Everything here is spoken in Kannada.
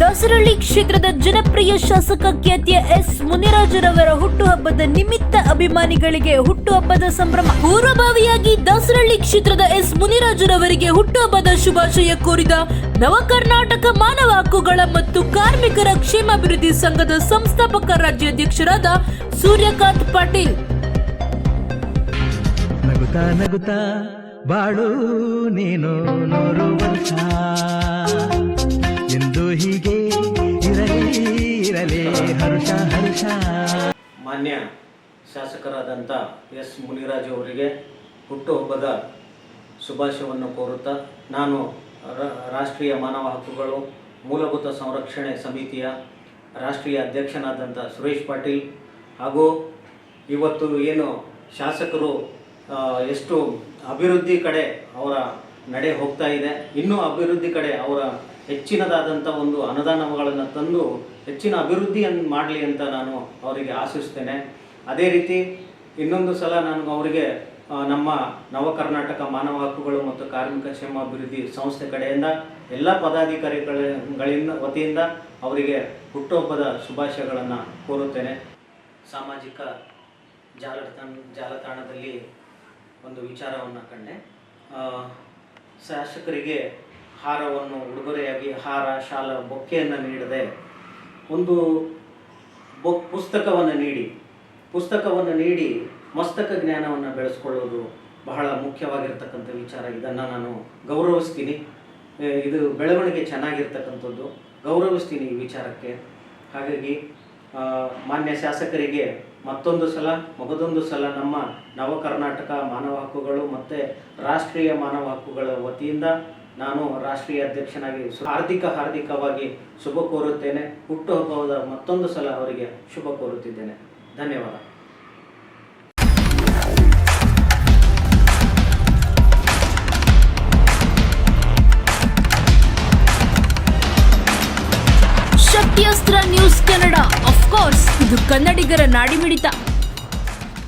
ದಾಸರಳ್ಳಿ ಕ್ಷೇತ್ರದ ಜನಪ್ರಿಯ ಶಾಸಕ ಖ್ಯಾತಿಯ ಎಸ್. ಮುನಿರಾಜರವರ ಹುಟ್ಟುಹಬ್ಬದ ನಿಮಿತ್ತ ಅಭಿಮಾನಿಗಳಿಗೆ ಹುಟ್ಟುಹಬ್ಬದ ಸಂಭ್ರಮ. ಪೂರ್ವಭಾವಿಯಾಗಿ ದಾಸರಳ್ಳಿ ಕ್ಷೇತ್ರದ ಎಸ್. ಮುನಿರಾಜರವರಿಗೆ ಹುಟ್ಟುಹಬ್ಬದ ಶುಭಾಶಯ ಕೋರಿದ ನವ ಕರ್ನಾಟಕ ಮಾನವ ಹಕ್ಕುಗಳ ಮತ್ತು ಕಾರ್ಮಿಕರ ಕ್ಷೇಮಾಭಿವೃದ್ಧಿ ಸಂಘದ ಸಂಸ್ಥಾಪಕ ರಾಜ್ಯಾಧ್ಯಕ್ಷರಾದ ಸೂರ್ಯಕಾಂತ್ ಪಾಟೀಲ್. ನಗುತ್ತಾ ನಗುತ್ತಾ ಬಾಳು ನೀನು ನೂರು ಇರಲಿ. ಹರ್ಷ ಹರ್ಷ. ಮಾನ್ಯ ಶಾಸಕರಾದಂಥ ಎಸ್ ಮುನಿರಾಜು ಅವರಿಗೆ ಹುಟ್ಟುಹಬ್ಬದ ಶುಭಾಶಯವನ್ನು ಕೋರುತ್ತಾ ನಾನು ರಾಷ್ಟ್ರೀಯ ಮಾನವ ಹಕ್ಕುಗಳು ಮೂಲಭೂತ ಸಂರಕ್ಷಣೆ ಸಮಿತಿಯ ರಾಷ್ಟ್ರೀಯ ಅಧ್ಯಕ್ಷನಾದಂಥ ಸುರೇಶ್ ಪಾಟೀಲ್ ಹಾಗೂ ಇವತ್ತು ಏನು ಶಾಸಕರು ಎಷ್ಟು ಅಭಿವೃದ್ಧಿ ಕಡೆ ಅವರ ನಡೆ ಹೋಗ್ತಾ ಇದೆ. ಇನ್ನೂ ಅಭಿವೃದ್ಧಿ ಕಡೆ ಅವರ ಹೆಚ್ಚಿನದಾದಂಥ ಒಂದು ಅನುದಾನಗಳನ್ನು ತಂದು ಹೆಚ್ಚಿನ ಅಭಿವೃದ್ಧಿಯನ್ನು ಮಾಡಲಿ ಅಂತ ನಾನು ಅವರಿಗೆ ಆಶಿಸ್ತೇನೆ. ಅದೇ ರೀತಿ ಇನ್ನೊಂದು ಸಲ ನಾನು ಅವರಿಗೆ ನಮ್ಮ ನವ ಕರ್ನಾಟಕ ಮಾನವ ಹಕ್ಕುಗಳು ಮತ್ತು ಕಾರ್ಮಿಕ ಕ್ಷೇಮಾಭಿವೃದ್ಧಿ ಸಂಸ್ಥೆ ಕಡೆಯಿಂದ ಎಲ್ಲ ಪದಾಧಿಕಾರಿಗಳ ಗಳಿಂದ ವತಿಯಿಂದ ಅವರಿಗೆ ಹುಟ್ಟುಹಬ್ಬದ ಶುಭಾಶಯಗಳನ್ನು ಕೋರುತ್ತೇನೆ. ಸಾಮಾಜಿಕ ಜಾಲತಾಣ ಜಾಲತಾಣದಲ್ಲಿ ಒಂದು ವಿಚಾರವನ್ನು ಕಂಡೆ. ಶಾಸಕರಿಗೆ ಹಾರವನ್ನು, ಉಡುಗೊರೆಯಾಗಿ ಹಾರ, ಶಾಲ, ಬೊಕ್ಕೆಯನ್ನು ನೀಡದೆ ಒಂದು ಬೊಕ್, ಪುಸ್ತಕವನ್ನು ನೀಡಿ. ಪುಸ್ತಕವನ್ನು ನೀಡಿ ಮಸ್ತಕ ಜ್ಞಾನವನ್ನು ಬೆಳೆಸ್ಕೊಳ್ಳೋದು ಬಹಳ ಮುಖ್ಯವಾಗಿರ್ತಕ್ಕಂಥ ವಿಚಾರ. ಇದನ್ನು ನಾನು ಗೌರವಿಸ್ತೀನಿ. ಇದು ಬೆಳವಣಿಗೆ ಚೆನ್ನಾಗಿರ್ತಕ್ಕಂಥದ್ದು. ಗೌರವಿಸ್ತೀನಿ ಈ ವಿಚಾರಕ್ಕೆ. ಹಾಗಾಗಿ ಮಾನ್ಯ ಶಾಸಕರಿಗೆ ಮತ್ತೊಂದು ಸಲ, ಮಗದೊಂದು ಸಲ ನಮ್ಮ ನವ ಕರ್ನಾಟಕ ಮಾನವ ಹಕ್ಕುಗಳು ಮತ್ತು ರಾಷ್ಟ್ರೀಯ ಮಾನವ ಹಕ್ಕುಗಳ ವತಿಯಿಂದ ನಾನು ರಾಷ್ಟ್ರೀಯ ಅಧ್ಯಕ್ಷನಾಗಿ ಹಾರ್ದಿಕ ಹಾರ್ದಿಕವಾಗಿ ಶುಭ ಕೋರುತ್ತೇನೆ. ಹುಟ್ಟುಹಬ್ಬದ ಮತ್ತೊಂದು ಸಲ ಅವರಿಗೆ ಶುಭ ಕೋರುತ್ತಿದ್ದೇನೆ. ಧನ್ಯವಾದ. ಶಕ್ತಿಯಸ್ತ್ರ ನ್ಯೂಸ್ ಕನ್ನಡ ಇದು ಕನ್ನಡಿಗರ ನಾಡಿಮಿಡಿತ